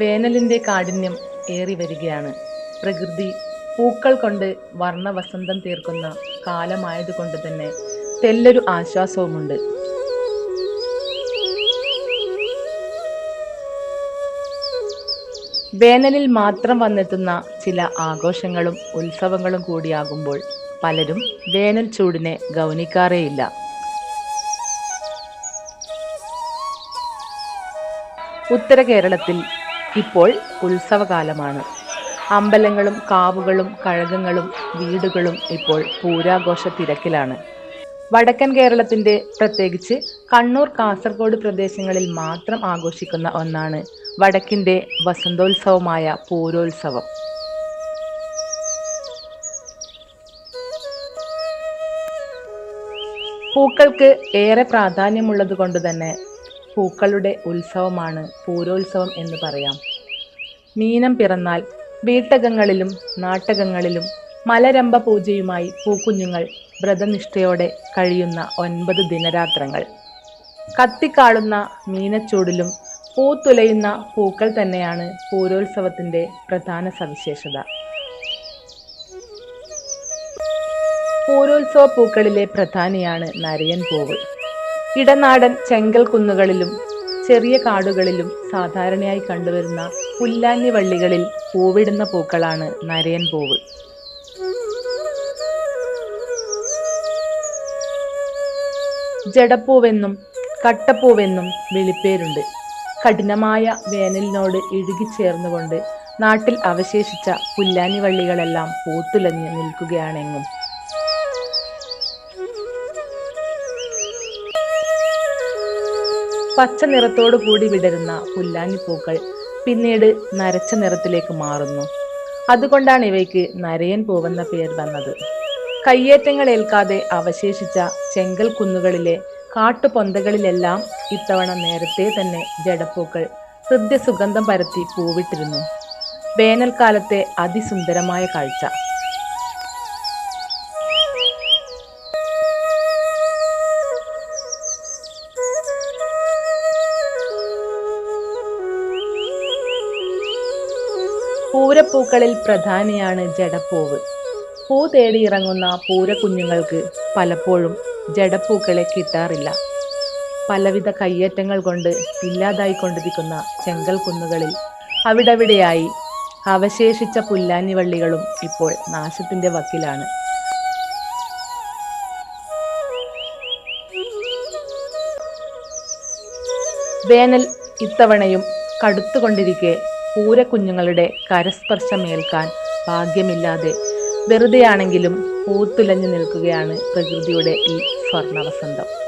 വേനലിന്റെ കാഠിന്യം ഏറി വരികയാണ്. പ്രകൃതി പൂക്കൾ കൊണ്ട് വർണവസന്തം തീർക്കുന്ന കാലമായതുകൊണ്ട് തന്നെ തെല്ലൊരു ആശ്വാസവുമുണ്ട്. വേനലിൽ മാത്രം വന്നെത്തുന്ന ചില ആഘോഷങ്ങളും ഉത്സവങ്ങളും കൂടിയാകുമ്പോൾ പലരും വേനൽ ചൂടിനെ ഗൗനിക്കാറേയില്ല. ഉത്തര കേരളത്തിൽ ഇപ്പോൾ ഉത്സവകാലമാണ്. അമ്പലങ്ങളും കാവുകളും കഴകങ്ങളും വീടുകളും ഇപ്പോൾ പൂരാഘോഷ തിരക്കിലാണ്. വടക്കൻ കേരളത്തിന്റെ പ്രത്യേകിച്ച് കണ്ണൂർ കാസർഗോഡ് പ്രദേശങ്ങളിൽ മാത്രം ആഘോഷിക്കുന്ന ഒന്നാണ് വടക്കിന്റെ വസന്തോത്സവമായ പൂരോത്സവം. പൂക്കൾക്ക് ഏറെ പ്രാധാന്യമുള്ളത് കൊണ്ട് തന്നെ പൂക്കളുടെ ഉത്സവമാണ് പൂരോത്സവം എന്ന് പറയാം. മീനം പിറന്നാൽ വീട്ടകങ്ങളിലും നാട്ടകങ്ങളിലും മലരമ്പ പൂജയുമായി പൂക്കുഞ്ഞുങ്ങൾ വ്രതനിഷ്ഠയോടെ കഴിയുന്ന ഒൻപത് ദിനരാത്രങ്ങൾ. കത്തിക്കാളുന്ന മീനച്ചൂടിലും പൂത്തുലയുന്ന പൂക്കൾ തന്നെയാണ് പൂരോത്സവത്തിന്റെ പ്രധാന സവിശേഷത. പൂരോത്സവ പൂക്കളിലെ പ്രധാനിയാണ് നരയൻ പൂവ്. ഇടനാടൻ ചെങ്കൽ കുന്നുകളിലും ചെറിയ കാടുകളിലും സാധാരണയായി കണ്ടുവരുന്ന പുല്ലാഞ്ഞി വള്ളികളിൽ പൂവിടുന്ന പൂക്കളാണ് നരയൻ പൂവ്. ജടപ്പൂവെന്നും കട്ടപ്പൂവെന്നും വിളിപ്പേരുണ്ട്. കഠിനമായ വേനലിനോട് ഇഴുകിച്ചേർന്നുകൊണ്ട് നാട്ടിൽ അവശേഷിച്ച പുല്ലാനി വള്ളികളെല്ലാം പൂത്തുലഞ്ഞ് നിൽക്കുകയാണെങ്ങും. പച്ച നിറത്തോടു കൂടി വിടരുന്ന പുല്ലാഞ്ഞിപ്പൂക്കൾ പിന്നീട് നരച്ച നിറത്തിലേക്ക് മാറുന്നു. അതുകൊണ്ടാണ് ഇവയ്ക്ക് നരയൻ പൂവെന്ന പേര് വന്നത്. കയ്യേറ്റങ്ങൾ ഏൽക്കാതെ അവശേഷിച്ച ചെങ്കൽ കുന്നുകളിലെ കാട്ടുപൊന്തകളിലെല്ലാം ഇത്തവണ നേരത്തെ തന്നെ ജഡപ്പൂക്കൾ ഹൃദ്യസുഗന്ധം പരത്തി പൂവിട്ടിരുന്നു. വേനൽക്കാലത്തെ അതിസുന്ദരമായ കാഴ്ച. പൂരപ്പൂക്കളിൽ പ്രധാനിയാണ് ജടപ്പൂവ് പൂ തേടി ഇറങ്ങുന്ന പൂരക്കുഞ്ഞുങ്ങൾക്ക് പലപ്പോഴും ജടപ്പൂക്കളെ കിട്ടാറില്ല. പലവിധ കയ്യേറ്റങ്ങൾ കൊണ്ട് ഇല്ലാതായിക്കൊണ്ടിരിക്കുന്ന ചെങ്കൽ കുന്നുകളിൽ അവിടവിടെയായി അവശേഷിച്ച പുല്ലാഞ്ഞിവള്ളികളും ഇപ്പോൾ നാശത്തിന്റെ വക്കിലാണ്. വേനൽ ഇത്തവണയും കടുത്തുകൊണ്ടിരിക്കെ പൂരക്കുഞ്ഞുങ്ങളുടെ കരസ്പർശമേൽക്കാൻ ഭാഗ്യമില്ലാതെ വെറുതെയാണെങ്കിലും പൂത്തുലഞ്ഞു നിൽക്കുകയാണ് പ്രകൃതിയുടെ ഈ സ്വർണവസന്തം.